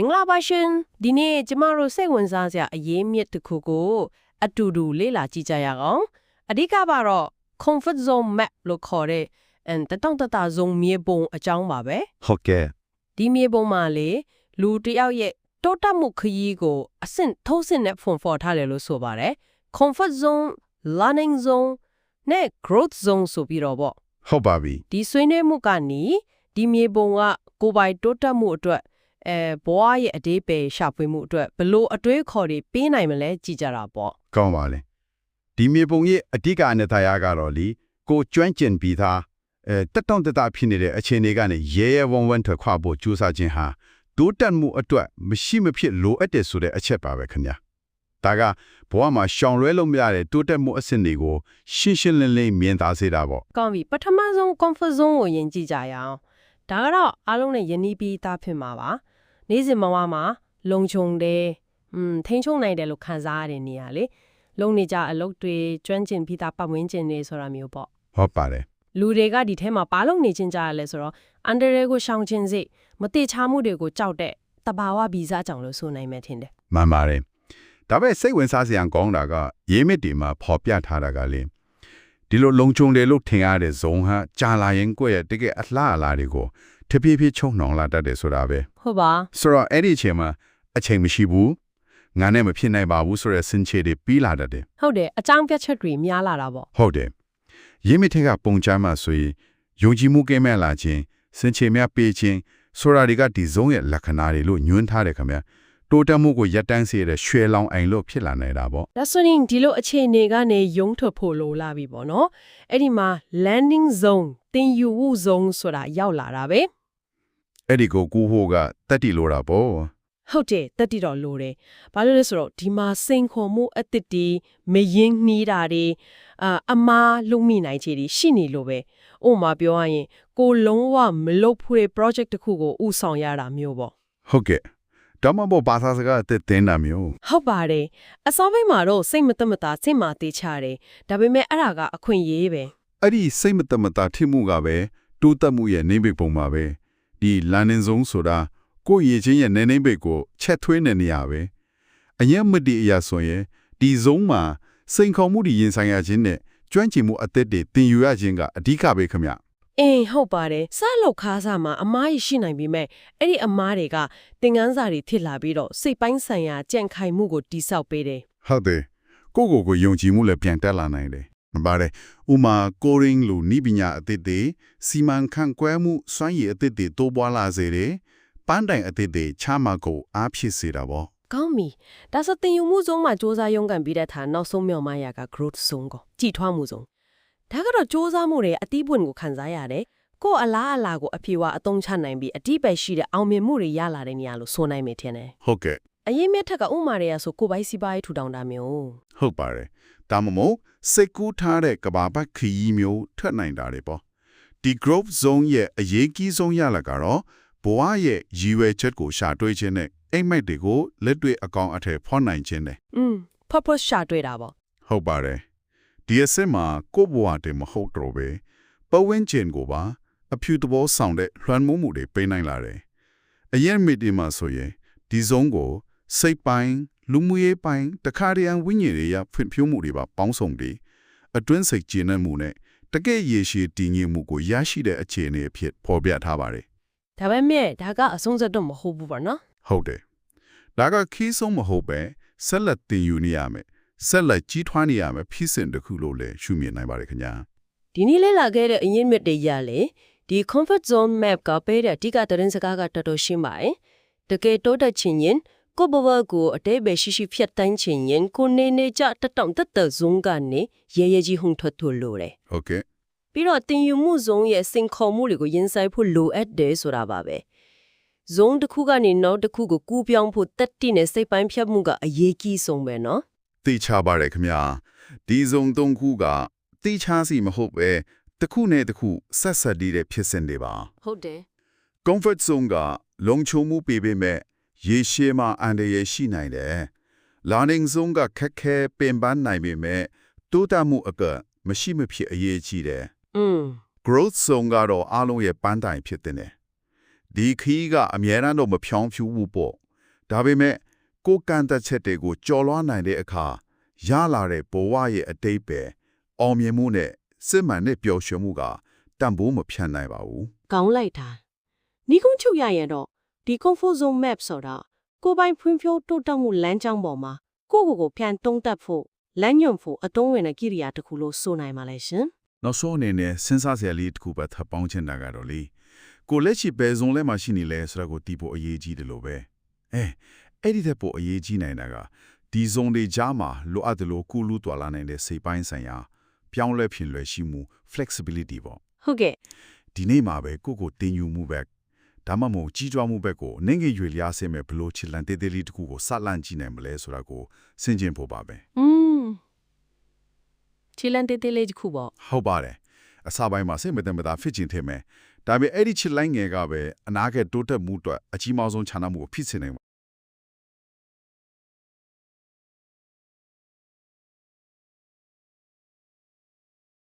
မင်္ဂလာပါရှင်ဒီနေ့ကျမတို့စိတ်ဝင်စားစရာအရေးမြစ်တစ်ခုကိုအတူတူလေ့လာကြည့်ကြရအောင်အဓိကကတော့ comfort zone map လို့ခေါ်တဲ့အန်တတောင့်တတ zone မြေပုံအကြောင်းပါပဲဟုတ်ကဲ့ဒီမြေပုံမှာလေလူတစ်ယောက်ရဲ့တိုးတက်မှုခရီးကိုအဆင့်ထိုးဆင့်နဲ့ဖွန်ဖော်ထားတယ်လို့ဆိုပါတယ် comfort zone learning zone နဲ့ growth zone ဆိုပြီးတော့ပေါ့ဟုတ်ပါပြီဒီဆွေးနွေးမှုကနေဒီမြေပုံကကိုယ်ပိုင်တိုးတက်မှုအတွက် အဲဘဝရဲ့အသေးပဲရှာဖွေမှုအတွက်ဘလို့အတွေးခေါ်တွေပေးနိုင်မလဲကြည်ကြတာပေါ့ကောင်းပါလေဒီမြေပုံရဲ့အဓိကအနှစ်သာရကတော့လीကိုကျွမ်းကျင်ပြီးသားအဲတက်တောင့်တက်တာဖြစ်နေတဲ့အခြေအနေကနေရဲရဲဝံ့ဝံ့ထွက်ခွာဖို့ကြိုးစားခြင်းဟာတိုးတက်မှုအတွက်မရှိမဖြစ်လိုအပ်တယ်ဆိုတဲ့အချက်ပါပဲခင်ဗျာဒါကဘဝမှာရှောင်လွဲလို့မရတဲ့တိုးတက်မှုအဆင့်တွေကိုရှင်းရှင်းလင်းလင်းမြင်သာစေတာပေါ့ကောင်းပြီပထမဆုံး comfort zone ကိုယင်ကြည့်ကြရအောင်ဒါကတော့အားလုံးနဲ့ယဉ်နီးပြီးသားဖြစ်မှာပါ နေ့စဉ်ဘဝမှာလုံခြုံတယ်อืมထိန်းချုပ်နိုင်တယ်လို့ခံစားရတဲ့နေရာလေလုံနေကြအလုပ်တွေကျွမ်းကျင်ပြီးသားပတ်ဝန်းကျင်တွေဆိုတာမျိုးပေါ့ဟုတ်ပါတယ်လူတွေကဒီထဲမှာဘာလို့နေချင်းကြရလဲဆိုတော့အန်ဒရဲကိုရှောင်ခြင်းစိတ်မတိချမှုတွေကိုကြောက်တဲ့တဘာဝဗီဇကြောင့်လို့ဆိုနိုင်မယ်ထင်တယ်မှန်ပါတယ်ဒါပေမဲ့စိတ်ဝင်စားစရာကောင်းတာကရေးမြစ်တွေမှာဖော်ပြထားတာကလေဒီလိုလုံခြုံတယ်လို့ထင်ရတဲ့ဇုံဟာကြာလာရင်ကိုယ့်ရဲ့တကယ်အလှအလာတွေကို တပြေးပြေးချုံနှောင်လာတတ်တယ်ဆိုတာပဲဟုတ်ပါဆိုတော့အဲ့ဒီအချိန်မှာအချိန်မရှိဘူးငါနဲ့မဖြစ်နိုင်ပါဘူးဆိုတဲ့စင်ချေတွေပြီးလာတတ်တယ်ဟုတ်တယ်အကြောင်းပြချက်တွေများလာတာပေါ့ဟုတ်တယ်ရေးမြစ်ထက်ကပုံချမ်းမှာဆိုရင်ယုံကြည်မှုကဲမဲ့လာခြင်းစင်ချေများပေးခြင်းဆိုတာတွေကဒီဇုံရဲ့လက္ခဏာတွေလို့ညွှန်းထားတယ်ခင်ဗျာတိုးတက်မှုကိုရပ်တန့်စေတဲ့ရွှေလောင်အိမ်လို့ဖြစ်လာနေတာပေါ့ဒါဆိုရင်ဒီလိုအခြေအနေကနေယုံထွက်ဖို့လိုလာပြီပေါ့နော်အဲ့ဒီမှာ landing zone တင်ယူမှု zone ဆိုတာရောက်လာတာပဲ အဲ့ဒီကိုကူဟိုကတက်တီလို့တာပေါ့ဟုတ်တယ်တက်တိတော်လိုတယ်ဘာလို့လဲဆိုတော့ဒီမှာစိန်ခေါ်မှုအသစ်တွေမယင်းနှီးတာတွေအာအမားလုံမိနိုင်ချေတွေရှိနေလို့ပဲဥပမာပြောရရင် ကိုလုံးဝမလုပ်ဖို့တဲ့ project တစ်ခုကိုဥဆောင်ရတာမျိုးပေါ့ဟုတ်ကဲ့တော့မဘောဘာသာစကားအသက်တင်တာမျိုးဟုတ်ပါတယ်အစောပိုင်းမှာတော့စိတ်မသက်မသာစိတ်မာသေးချတယ်ဒါပေမဲ့အဲ့ဒါကအခွင့်အရေးပဲအဲ့ဒီစိတ်မတမတာထိမှုကပဲတိုးတက်မှုရဲ့နေမိတ်ပုံပါပဲ ဒီလန်နင်ဆုံးဆိုတာကိုယ့်ရည်ချင်းရဲ့နေနေမိတ်ကိုချက်ထွေးနေနေရပဲအရင်မတည်အရာဆိုရင်ဒီဇုံမှာစိန်ခေါ်မှုတွေရင်ဆိုင်ရခြင်းနဲ့ကျွမ်းကျင်မှုအသက်တွေသင်ယူရခြင်းကအဓိကပဲခင်ဗျအင်းဟုတ်ပါတယ်စလောက်ခါးစားမှာအမားရရှိနိုင်ပြီမဲ့အဲ့ဒီအမားတွေကသင်ငန်းစာတွေထစ်လာပြီးတော့စိတ်ပိုင်းဆိုင်ရာကြံ့ခိုင်မှုကိုတိဆောက်ပေးတယ်ဟုတ်တယ်ကိုယ့်ကိုယ်ကိုယုံကြည်မှုလည်းပြန်တက်လာနိုင်တယ်မ ပါတယ်ဥမာကိုရင်းလိုနိပညာအသစ်တွေစီမံခန့်ခွဲမှုစွမ်းရည်အသစ်တွေတိုးပွားလာစေတယ်ပန်းတိုင်အသစ်တွေချမှတ်ကိုအားဖြစ်စေတာပေါ့ ကောင်းပြီဒါဆိုတင်ယူမှုဆုံးမှာစ조사ရုံးကန်ပြီးတဲ့အခါနောက်ဆုံးမြောက်မရက growth ဆုံးကိုကြည်ထွားမှုဆုံးဒါကတော့စ조사မှုတွေအတိပွင့်ကိုခံစားရတယ်ကိုယ့်အလားအလာကိုအပြေဝအသုံးချနိုင်ပြီးအတိပဲရှိတဲ့အောင်မြင်မှုတွေရလာတဲ့နေရာလို့ဆိုနိုင်မယ်ထင်တယ် ဟုတ်ကဲ့ အရင်မြက်ထက်ကဥမာတွေကဆိုကိုယ်ပိုင်စီးပွားရေးထူထောင်တာမျိုးဟုတ်ပါတယ်ဒါမှမဟုတ်စိတ်ကူးထားတဲ့ကဘာပတ်ခရီးမျိုးထွက်နိုင်တာတွေပေါ့ဒီ growth zone ရဲ့အရေးကြီးဆုံးရလကတော့ဘဝရဲ့ရည်ရွယ်ချက်ကိုရှာတွေ့ခြင်းနဲ့အိမ်မက်တွေကိုလက်တွေ့အကောင်အထည်ဖော်နိုင်ခြင်းနဲ့อืม purpose ရှာတွေ့တာပေါ့ဟုတ်ပါတယ်ဒီအစစ်မှာကိုယ့်ဘဝတည်းမဟုတ်တော့ပဲပဝင်းကျင်ကိုပါအဖြူတဘောဆောင်တဲ့လွှမ်းမိုးမှုတွေပေးနိုင်လာတယ်အရင်မီဒီမှာဆိုရင်ဒီဇုံကို စိတ်ပိုင်းလူမှုရေးပိုင်းတခါတည်းအဝိညာဉ်တွေရဖွံ့ဖြိုးမှုတွေပါပေါင်းစုံပြီးအတွင်းစိတ်ကျဉ်းမှုနဲ့တကယ့်ရေရှည်တည်ငြိမ်မှုကိုရရှိတဲ့အခြေအနေအဖြစ်ဖော်ပြထားပါတယ်ဒါပေမဲ့ဒါကအဆုံးစက်တော့မဟုတ်ဘူးပေါ့နော်ဟုတ်တယ်ဒါကခီးဆုံးမဟုတ်ပဲဆက်လက်တင်ယူနေရမယ်ဆက်လက်ကြီးထွားနေရမယ်ဖြစ်စဉ်တစ်ခုလို့လည်းရှုမြင်နိုင်ပါတယ်ခင်ဗျာဒီနေ့လေ့လာခဲ့တဲ့အရင်မြစ်တွေရလေဒီ comfort zone map ကပေးတဲ့အဓိကသတင်းစကားကတော်တော်ရှင်းပါတယ်တကယ်တိုးတက်ချင်ရင် ကိုယ့်ဘဝကိုအတိတ်ပဲရှိရှိဖြတ်တန်းချင်ရင်ကိုနေနေကြတတောင်တက်တဲ့ဇုံကနေရဲရဲကြီးဟုန်ထွက်ထွက်လို့တယ်ဟုတ်ကဲ့ပြီးတော့တင်ယူမှုဇုံရဲ့စင်ခေါ်မှုတွေကိုရင်ဆိုင်ဖို့လိုအပ်တယ်ဆိုတာပါပဲဇုံတစ်ခုကနေနောက်တစ်ခုကိုကူးပြောင်းဖို့တက်တိနဲ့စိတ်ပိုင်းဖြတ်မှုကအရေးကြီးဆုံးပဲနော်သိချပါတယ်ခင်ဗျာဒီဇုံသုံးခုကသိချစီမဟုတ်ပဲတစ်ခုနဲ့တစ်ခုဆက်ဆက်တည်တဲ့ဖြစ်စဉ်တွေပါဟုတ်တယ် comfort zone ကလုံခြုံမှုပေးပေမဲ့ ရေရှည်မှာအန္တရာယ်ရှိနိုင်တယ် learning zone ကခက်ခဲပင်ပန်းနိုင်ပေမဲ့တိုးတက်မှုအကမရှိမဖြစ်အရေးကြီးတယ်อืม growth zone ကတော့အားလုံးရဲ့ပန်းတိုင်ဖြစ်တဲ့တယ်ဒီခီးကအများရန်တော့မဖြောင်းဖြူဘူးပေါ့ဒါပေမဲ့ကိုယ်ကန့်သက်ချက်တွေကိုကြော်လွှားနိုင်တဲ့အခါရလာတဲ့ဘဝရဲ့အတိတ်ပဲအောင်မြင်မှုနဲ့စစ်မှန်တဲ့ပျော်ရွှင်မှုကတန်ဖိုးမဖြတ်နိုင်ပါဘူးကောင်းလိုက်တာနီးကုန်းချုပ်ရရင်တော့ ဒီ comfort zone map ဆိုတာကိုယ်ပိုင်ဖွံ့ဖြိုးတိုးတက်မှုလမ်းကြောင်းပေါ်မှာကိုယ့်ကိုယ်ကိုပြန်တုံးတက်ဖို့လမ်းညွှန်ဖို့အသုံးဝင်တဲ့ကိရိယာတစ်ခုလို့ဆိုနိုင်ပါလေရှင်နောက်ဆုံးအနေနဲ့စဉ်းစားစရာလေးတစ်ခုပဲထပ်ပေါင်းချင်တာကတော့လေကိုလက်ရှိဘယ်ဇုံလဲမှာရှိနေလဲဆိုတော့ကိုတီးဖို့အရေးကြီးတယ်လို့ပဲအဲအဲ့ဒီတဲ့ပိုအရေးကြီးနိုင်တာကဒီဇုံတွေကြားမှာလိုအပ်တယ်လို့ကုလူတွာလာနိုင်တဲ့စိတ်ပိုင်းဆိုင်ရာပြောင်းလဲဖြစ်လွယ်ရှိမှု flexibility ပေါ့ဟုတ်ကဲ့ဒီနေ့မှာပဲကိုယ့်ကိုတင်ယူမှုပဲ ဒါမှမဟုတ်ကြီးကြွားမှုပဲကိုနိုင်ငံရွေလျားစင်မဲ့ဘလို့ချစ်လန်တေးသေးလေးတစ်ခုကိုစလန့်ကြည့်နိုင်မလဲဆိုတာကိုစဉ်းကျင်ဖို့ပါပဲอืมချီလန်တေးသေးလေးတစ်ခုပေါ့ဟုတ်ပါတယ်အစပိုင်းမှာစိတ်မတမတာဖြစ်ချင်သေးမယ်ဒါပေမဲ့အဲ့ဒီချစ်လိုင်းငယ်ကပဲအနာဂတ်တိုးတက်မှုအတွက်အကြီးမားဆုံးခြားနာမှုကိုဖြစ်စေနိုင်